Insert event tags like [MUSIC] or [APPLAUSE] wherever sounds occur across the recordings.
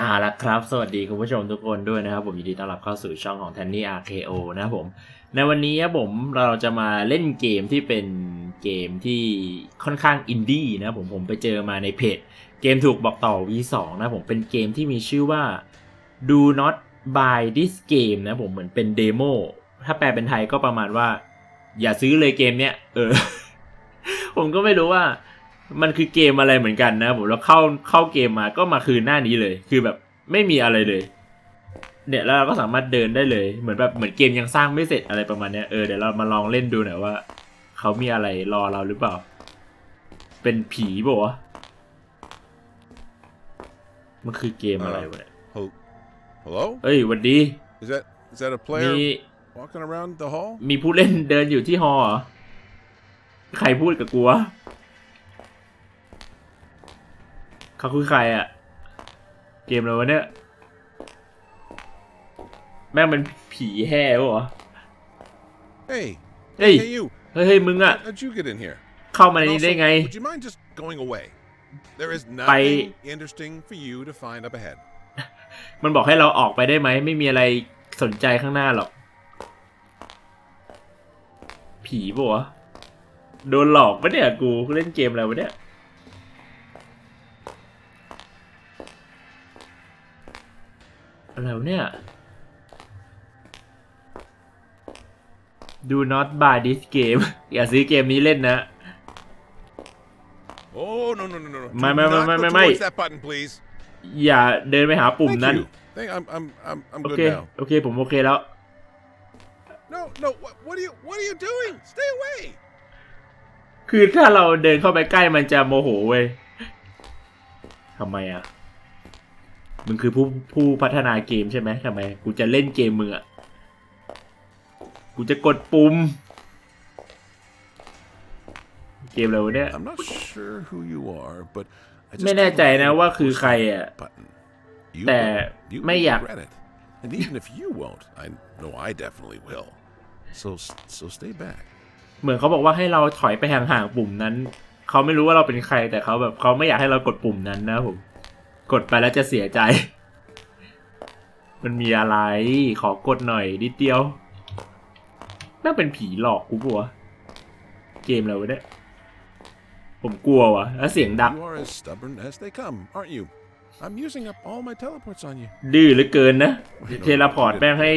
อ่าละครับสวัสดีคุณผู้ชมทุกคนด้วยนะครับ ผมยินดีต้อนรับเข้าสู่ช่องของ t a n n y RKO นะครับผม ในวันนี้ครับผมเราจะมาเล่นเกมที่เป็นเกมที่ค่อนข้างอินดี้นะผมผมไปเจอมาในเพจ เกมถูกบอกต่อ V2 นะผมเป็นเกมที่มีชื่อว่า Do Not Buy This Game นะผมเหมือนเป็นเดโมถ้าแปลเป็นไทยก็ประมาณว่า อย่าซื้อเลยเกมเนี้ย เออ ผมก็ไม่รู้ว่ามันคือเกมอะไรเหมือนกันนะผมแล้วเข้าเข้าเกมมา ก็มาคืนหน้านี้เลย คือแบบไม่มีอะไรเลย เนี่ยแล้วเราก็สามารถเดินได้เลย เหมือนแบบเหมือนเกมยังสร้างไม่เสร็จอะไรประมาณเนี้ย เออเดี๋ยวเรามาลองเล่นดูหน่อยว่าเขามีอะไรรอเราหรือเปล่าเป็นผีบ่วะมันคือเกมอะไรวะเนี่ย Hello เฮ้ยวันดี Is that is that a player มี walking around the hall มีผู้เล่นเดินอยู่ที่ฮอลหอใครพูดกับกูวะเขาคือใครอะ เกมอะไรวะเนี่ย แม่งเป็นผีแห่เหรอ Hey, h เฮ้ยเฮ้ยมึงอะเข้ามาในนี้ได้ไง ไป going away? There is interesting for you to find up ahead. มันบอกให้เราออกไปได้ไหม ไม่มีอะไรสนใจข้างหน้าหรอก ผีปะวะโดนหลอกปะเนี่ยกูเล่นเกมอะไรวะเนี่ยอะไรเนี่ยดู not buy this game อย่าซื้อเกมนี้เล่นนะไม่ไม่ไม่ไม่ไม่ไม่อย่าเดินไปหาปุ่มนั้นโอเคโอเคผมโอเคแล้วคือถ้าเราเดินเข้าไปใกล้มันจะโมโหเว้ยทำไมอ่ะมึงคือผู้ผู้พัฒนาเกมใช่ไหมทำไมกูจะเล่นเกมมึงอะกูจะกดปุ่มเกมอะไราเนี่ยไม่แน่ใจนะว่าคือใครอะแต่ไม่อยาก And even if you won't, I know I definitely will. So so stay back. เหมือนเขาบอกว่าให้เราถอยไปห่างๆปุ่มนั้น เขาไม่รู้ว่าเราเป็นใครแต่เขาแบบเขาไม่อยากให้เรากดปุ่มนั้นนะผมกดไปแล้วจะเสียใจ มันมีอะไรขอกดหน่อยนิดเดียวน่าเป็นผีหลอกกูปัว เกมแล้วเนี่ยผมกลัววะแล้วเสียงดังดื้อเหลือเกินนะ เทเลพอร์ตแม่งให้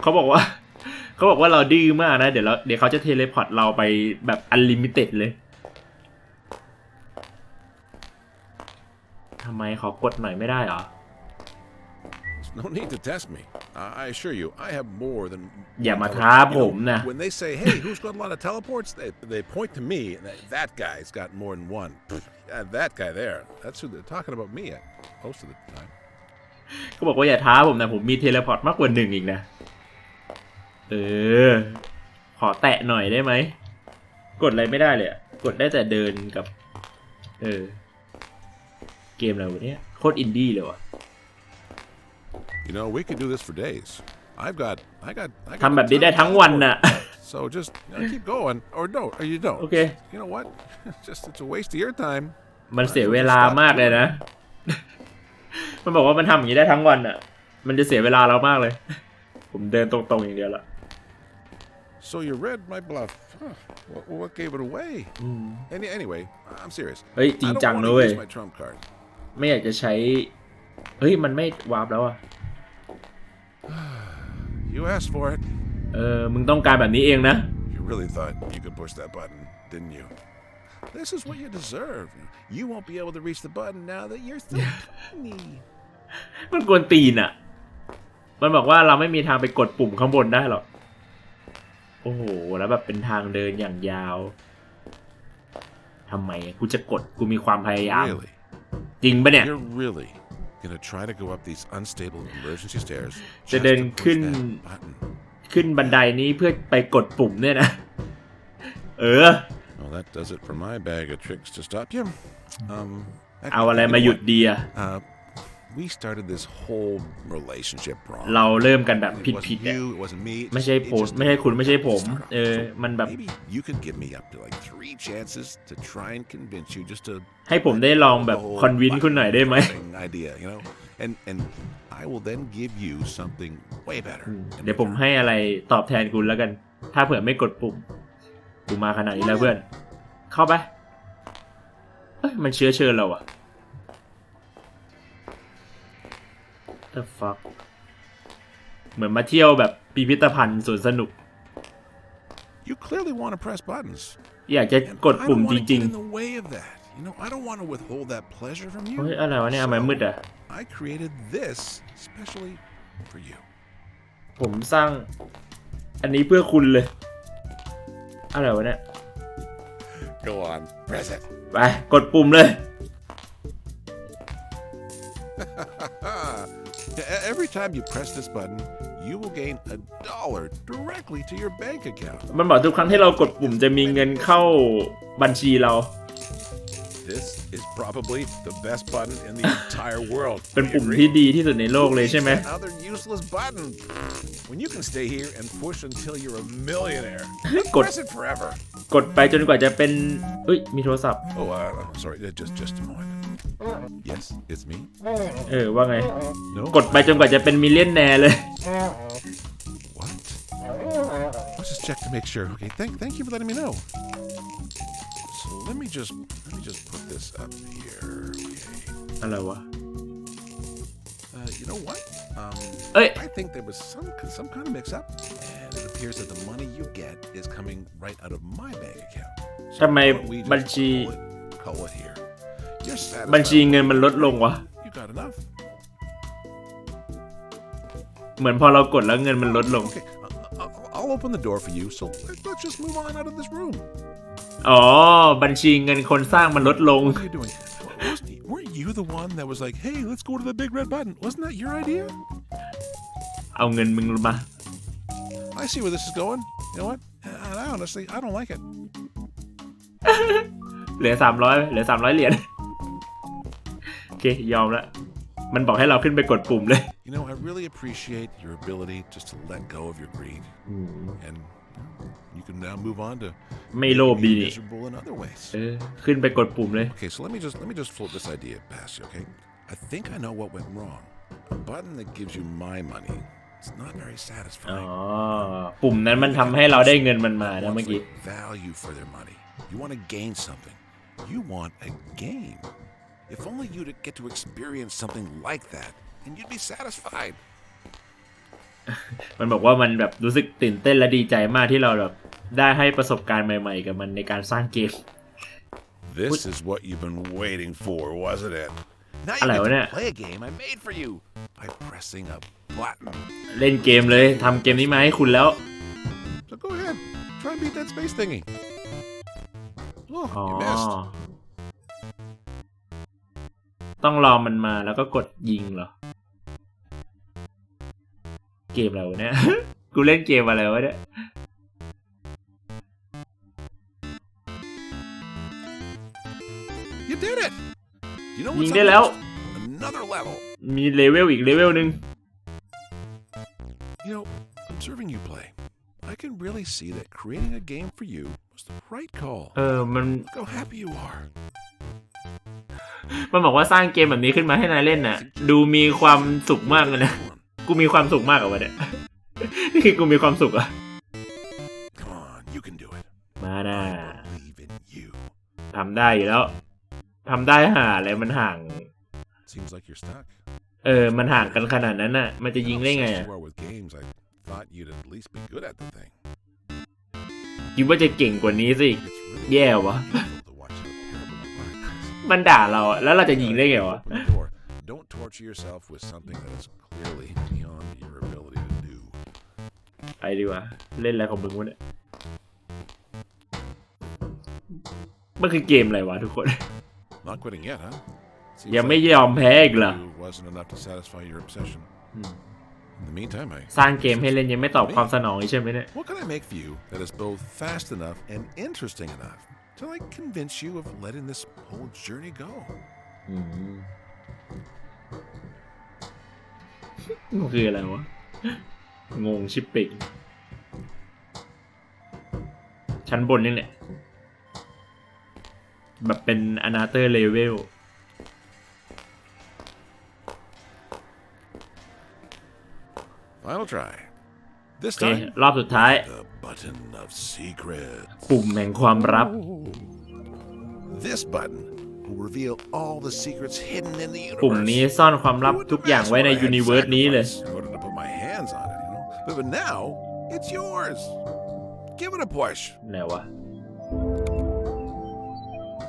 เขาบอกว่าขาบอกว่าเราดื้อมากนะเดี๋ยวเราเดี๋ยวเขาจะเทเลพอร์ตเราไปแบบอันลิมิเต็ดเลยทำไมขอกดหน่อยไม่ได้เหรอ No need to test me. I assure you, I have more than. อย่ามาท้าผมนะ When they say, "Hey, who's got a lot of teleports?" They they point to me. they, That guy's got more than one. that guy there. That's who they're talking about me most of the time. ก็บอกว่าอย่าท้าผมนะผมมีเทเลพอร์ตมากกว่าหนึ่งอีกนะเออขอแตะหน่อยได้ไหมกดอะไรไม่ได้เลยกดได้แต่เดินกับเออเกมอะไรวะเนี้ยโคตรอินดี้เลยวะ You know, we could do this for days. I've got, I got, I got. ทำแบบนี้ได้ทั้งวันน่ะ So just you know, keep going, or d o n t or you don't. Okay. You know what? just it's a waste of your time. มันเสียเวลามากเลยนะ มันบอกว่ามันทำอย่างนี้ได้ทั้งวันอ่ะ มันจะเสียเวลาเรามากเลย ผมเดินตรงๆอย่างเดียวละ So you read my bluff. Huh. What, what gave it away? Any, anyway, I'm serious. เฮ้ยจริง I จัง don't เ want ว้ to ย use my trump card. ไม่อยากจะใช้เฮ้ยมันไม่วาร์ปแล้วอะ You asked for it. เออมึงต้องการแบบนี้เองนะ You really thought you could push that button, didn't you? This is what you deserve. You won't be able to reach the button now that you're so tiny. มันกวนตีนอะมันบอกว่าเราไม่มีทางไปกดปุ่มข้างบนได้หรอกโอ้โห แล้วแบบเป็นทางเดินอย่างยาวทำไมกูจะกดกูมีความพยายาม Really? จริงปะเนี่ย You're really gonna try to go up these unstable emergency stairs just to push that จะเดินขึ้น button? ขึ้นบันไดนี้เพื่อไปกดปุ่มเนี่ยนะ เออ Well, that does it for my bag of tricks to stop you. Um, เอา actually, อะไร you มา know หยุด what? ดีอะ Uh, we started this whole relationship wrong เราเริ่มกัน แบบ ผิดผิดเนี่ยไม่ใช่ผมไม่ใช่คุณ ไม่ใช่ผม เออ มันแบบ you could give me up to like three chances to try and convince you just to ให้ผมได้ลอง แบบ คอนวินคุณหน่อยได้ไหม idea you know and and I will then give you something way better เดี๋ยวผมให้อะไรตอบแทนคุณแล้วกัน ถ้าเผื่อไม่กดปุ่มกูมาขนาดนี้แล้วเพื่อน เข้าไปเอ้ยมันเชื้อเชิญเราอะ the fuck เหมือนมาเที่ยวแบบพิพิธภัณฑ์สวนสนุกอยากจะกดปุ่มจริงๆเฮ้ยอะไรวะเนี่ยทำไมมืดอ่ะ ผมสร้าง อันนี้เพื่อคุณเลย อะไรวะเนี่ยไป กดปุ่มเลย every time you press this button, you will gain a dollar directly to your bank account. มันบอกทุกครั้งที่เรากดปุ่มจะมีเงินเข้าบัญชีเรา This is probably the best button in the entire world. เป็นปุ่มที่ดีที่สุดในโลกเลยใช่ไหม Another useless button. When you can stay here and push until you're a millionaire. กด press it forever. กดไปจนกว่าจะเป็นเฮ้ยมีโทรศัพท์ Oh, uh, I'm sorry. Just just a moment yes it's me เออว่าไง no what i just check to make sure okay thank thank you for letting me know so let me just let me just put this up here okay อะไรวะ uh, you know what um I think there was some some kind of mix up and it appears that the money you get is coming right out of my bank account ทำไมบัญชี call it here บัญชีเงินมันลดลงวะ เหมือนพอเรากดแล้วเงินมันลดลง I'll open the door for you so let's just move on out of this room อ๋อบัญชีเงินคนสร้างมันลดลง Weren't you the one that was like hey let's go to the big red button wasn't that your idea เอาเงินมึงมา I see where this is going you know what I honestly I don't like it เหลือสามร้อยเหลือสามร้อยเหรียญคยอมละมันบอกให้เราขึ้นไปกดปุ่มเลย You know, I really appreciate your ability just to let go of your greed, and you can now move on to ไม่โลภดีเออขึ้นไปกดปุ่มเลย Okay, so let me just let me just float this idea past you. Okay, I think I know what went wrong. A button that gives you my money, it's not very satisfying. ออ๋ปุ่มนั้นมันทำให้เราได้เงินมันมาแล้วเมื่อกี้ value for their money. You want to gain something. You want a game. If only you'd get to experience something like that, and you'd be satisfied. มันบอกว่ามันแบบรู้สึกตื่นเต้นและดีใจมากที่เราแบบได้ให้ประสบการณ์ใหม่ ๆ กับมันในการสร้างเกม This is what you've been waiting for, wasn't it? Now you get play a game I made for you by pressing a button. เล่นเกมเลยทำเกมนี้มาให้คุณแล้ว So go ahead, try and beat that space thingy. Look, you missed. ต้องรอมันมาแล้วก็กดยิงเหรอเกมอะไรวะเนี่ยกูเล่นเกมอะไรวะเนี่ย You did it. You know ยิง what's ได้ up แล้ว next? Another level. มีเลเวลอีกเลเวลหนึ่ง You know, observing you play, I can really see that creating a game for you was the right call. เออมัน Look how happy you are. มันบอกว่าสร้างเกมแบบนี้ขึ้นมาให้นายเล่นน่ะ ดูมีความสุขมากเลยนะกูมีความสุขมากกว่าเนี่ยนี่คือกูมีความสุขอะมาน่าทำได้อยู่แล้วทำได้ห่าอะไรมันห่าง เออ มันห่างกันขนาดนั้นน่ะ มันจะยิงได้ไงอะคิดว่าจะเก่งกว่านี้สิ y แย่วะมันด่าเราอะแล้วเราจะยิงได้ไงวะ Open the door. Don't torture yourself with something that is clearly beyond your ability to do. ไปดีกว่าเล่นอะไรของมึงวะเนี่ย มันคือเกมอะไรวะทุกคน Not quitting yet, huh? Seems ยังไม่ like ยอมแพ้อีกเหรอ you wasn't enough to satisfy your obsession. In the meantime, I สร้างเกมให้เล่นยังไม่ตอบความสนองอีกใช่ไหมเนี่ย What can I make for you that is both fast enough and interesting enough? to like convince you of letting this whole journey go. Mm-hmm. มันคืออะไรวะงงชิปปิ้งชั้นบนนี่แหละแบบเป็นอนาเตอร์เลเวล Final try. This time, รอบสุดท้าย the of Secrets. ปุ่มแห่งความลับ This button will reveal all the secrets hidden in the universe. นี้ซ่อนความลับ Who would ทุกอย่าง what put my hands on it, you know? But, but now, it's yours. Give it a push. ไหนวะ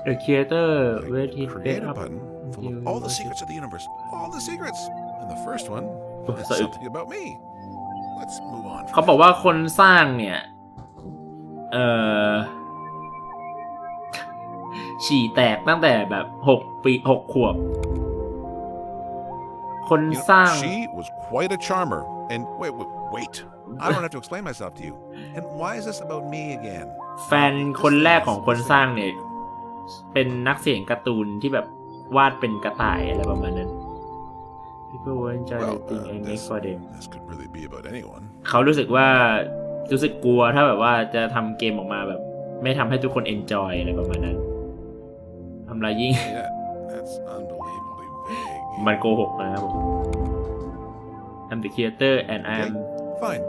The creator will his Create button full of all the secrets of the universe. All the secrets. And the first one [LAUGHS] something about me. let เออฉี่แตกตั้งแต่แบบหกปีหกขวบ คนสร้าง She was quite a charmer. And wait, wait, wait. I don't have to explain myself to you. And why is this about me again? แฟนคนแรกของคนสร้างเนี่ย เป็นนักเสียงการ์ตูนที่แบบวาดเป็นกระต่ายอะไรประมาณนั้น People were enjoying the thing for them. This could really be about anyone. เขารู้สึกว่ารู้สึกกลัวถ้าแบบว่าจะทำเกมออกมาแบบไม่ทำให้ทุกคนเอนจอยอะไรประมาณนั้นทำลายยิ่งมันโกหกนะครับผม I'm the creator and I'm fine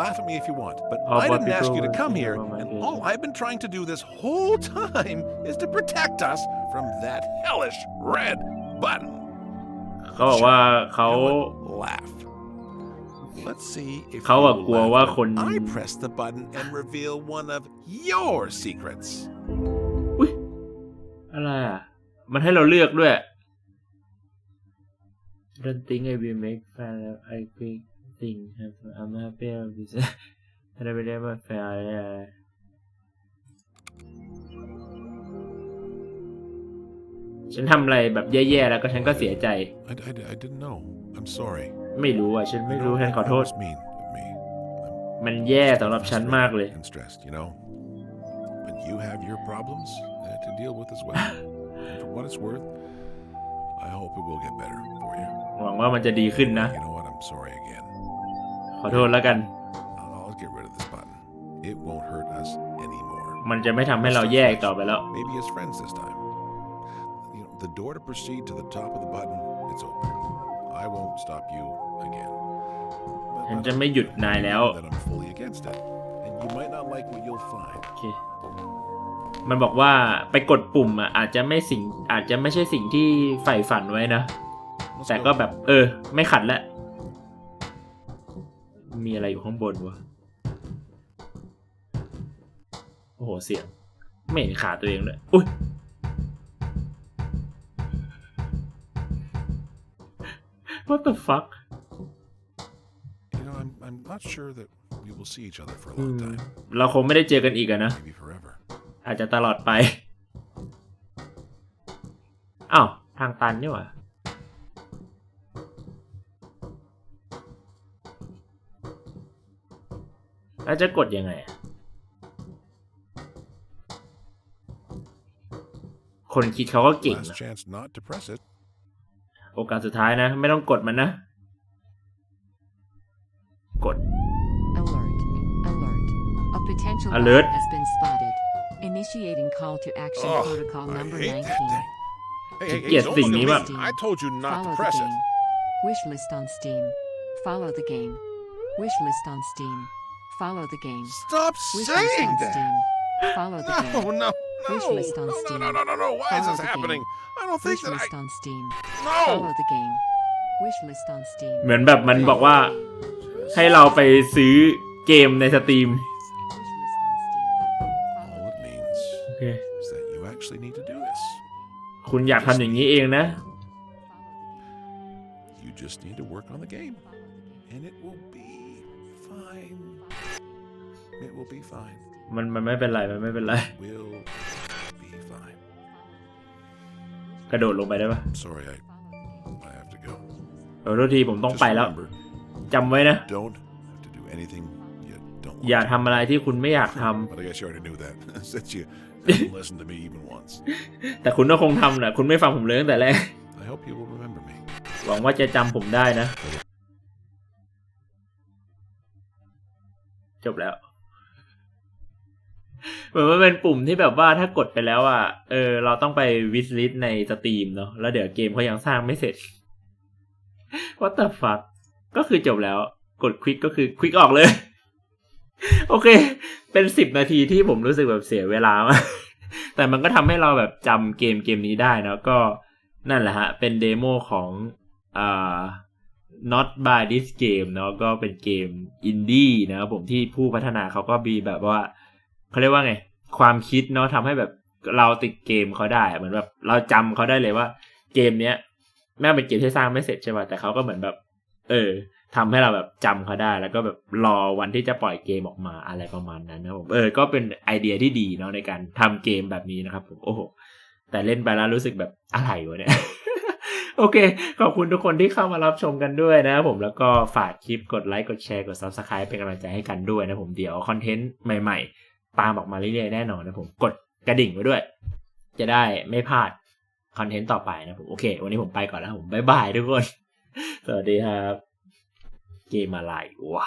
laugh at me if you want but I didn't ask you to come here and all I've been trying to do this whole time is to protect us from that hellish red button เข s บอกว่าเข laugh เขาอะกลัวว่าคนอุ้ยอะไรอ่ะมันให้เราเลือกด้วย Don't think I will make fun of I think thing have I'm happy with this and I will never fail ฉันทำอะไรแบบแย่ๆแล้วก็ฉันก็เสียใจ I, I, I didn't know I'm sorry ไม่รู้อ่ะฉันไม่รู้ฉันขอโทษ มันแย่สำหรับฉันมากเลย หวังว่ามันจะดีขึ้นนะ ขอโทษแล้วกัน มันจะไม่ทำให้เราแย่อีกต่อไปแล้วเดี๋ยวเราจะไปต่อ again. ฉันจะไม่หยุดนายแล้วโอเคมันบอกว่าไปกดปุ่มอ่ะอาจจะไม่สิ่ง อาจจะไม่ใช่สิ่งที่ใฝ่ฝันไว้นะ แต่ก็แบบเออ ไม่ขัดละ มีอะไรอยู่ข้างบนวะ โอ้โห เสียง ไม่เห็นขาตัวเองเลยอุ้ย What the fuck know, I'm, I'm not sure that we will see each other for a long time. เราคงไม่ได้เจอกันอีกอะนะ อาจจะตลอดไป อ้าวทางตันนี่หว่าแล้วจะกดยังไง คนคิดเขาก็เก่งนะโอกาสสุดท้ายนะ ไม่ต้องกดมันนะ Alert. Alert. A potential Alert. has been spotted. Initiating call to action oh, protocol number 19. Hey, hey, hey, Yes, don't I told you not Follow to the press game. it. Wish list on Steam. Follow the game. Wish list on Steam. Follow the game. Stop Wish list saying on that. Steam. Follow the game. No, no, no, on no, no, Steam. no, no, no, no. Why is this game. happening? I don't think Wish that list I. on Steam. No. Follow the game. Wish list on Steam. เหมือนแบบมันบอกว่าให้เราไปซื้อเกมในสตรีม คุณอยากทำอย่างนี้เองนะมันมันไม่เป็นไร มันไม่เป็นไร กระโดดลงไปได้ปะ sorry I I h a ทีผมต้องไปแล้วจำไว้นะ Don't have to do anything you don't อย่าทำอะไรที่คุณไม่อยากท l i s t e n to me even once. ำแต่คุณก็คงทำแหละคุณไม่ฟังผมเลยตั้งแต่แรก I hope you will remember me. หวังว่าจะจำผมได้นะ จบแล้ว เหมือนมันเป็นปุ่มที่แบบว่าถ้ากดไปแล้วอ่ะ เออ เราต้องไปวิสลิสในสตรีมเนาะ แล้วเดี๋ยวเกมเขายังสร้างไม่เสร็จ What the fuck ก็คือจบแล้วกดควิกก็คือควิกออกเลย โอเค เป็นสิบนาทีที่ผมรู้สึกแบบเสียเวลามาแต่มันก็ทำให้เราแบบจำเกมเกมนี้ได้นะก็นั่นแหละฮะ เป็นเดโมของ อ่า not by this game เนาะ ก็เป็นเกมอินดี้นะผมที่ผู้พัฒนาเขาก็มีแบบว่าเขาเรียกว่าไง ความคิดเนาะทำให้แบบเราติดเกมเขาได้เหมือนแบบเราจำเขาได้เลยว่า เกมเนี้ย แม่เป็นเกมที่สร้างไม่เสร็จใช่ป่ะแต่เขาก็เหมือนแบบเออทำให้เราแบบจำเขาได้ แล้วก็แบบรอวันที่จะปล่อยเกมออกมาอะไรประมาณนั้นนะผม เออก็เป็นไอเดียที่ดีเนาะในการทำเกมแบบนี้นะครับผมโอ้โห แต่เล่นไปแล้วรู้สึกแบบอะไรวะเนี่ย โอเค ขอบคุณทุกคนที่เข้ามารับชมกันด้วยนะผมแล้วก็ฝากคลิปกดไลค์กดแชร์กด Subscribe เป็นกำลังใจให้กันด้วยนะผมเดี๋ยวคอนเทนต์ใหม่ๆ ตามออกมาเรื่อยๆแน่นอนนะผมกดกระดิ่งไว้ด้วย จะได้ไม่พลาดคอนเทนต์ต่อไปนะผมโอเค วันนี้ผมไปก่อนแล้วผมบายบายทุกคนสวัสดีครับเกมอะไรวะ